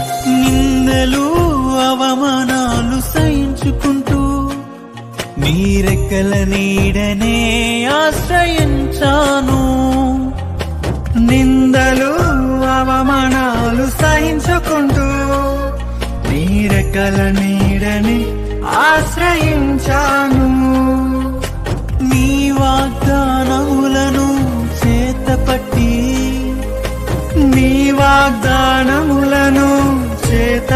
నిందలు అవమానాలు సహించుకుంటూ నీరెక్కల నీడనే ఆశ్రయించాను. నిందలు అవమానాలు సహించుకుంటూ నీరెక్కల నీడని ఆశ్రయించాను. నీ వాగ్దానములను చేతపట్టి నీ వాగ్దానము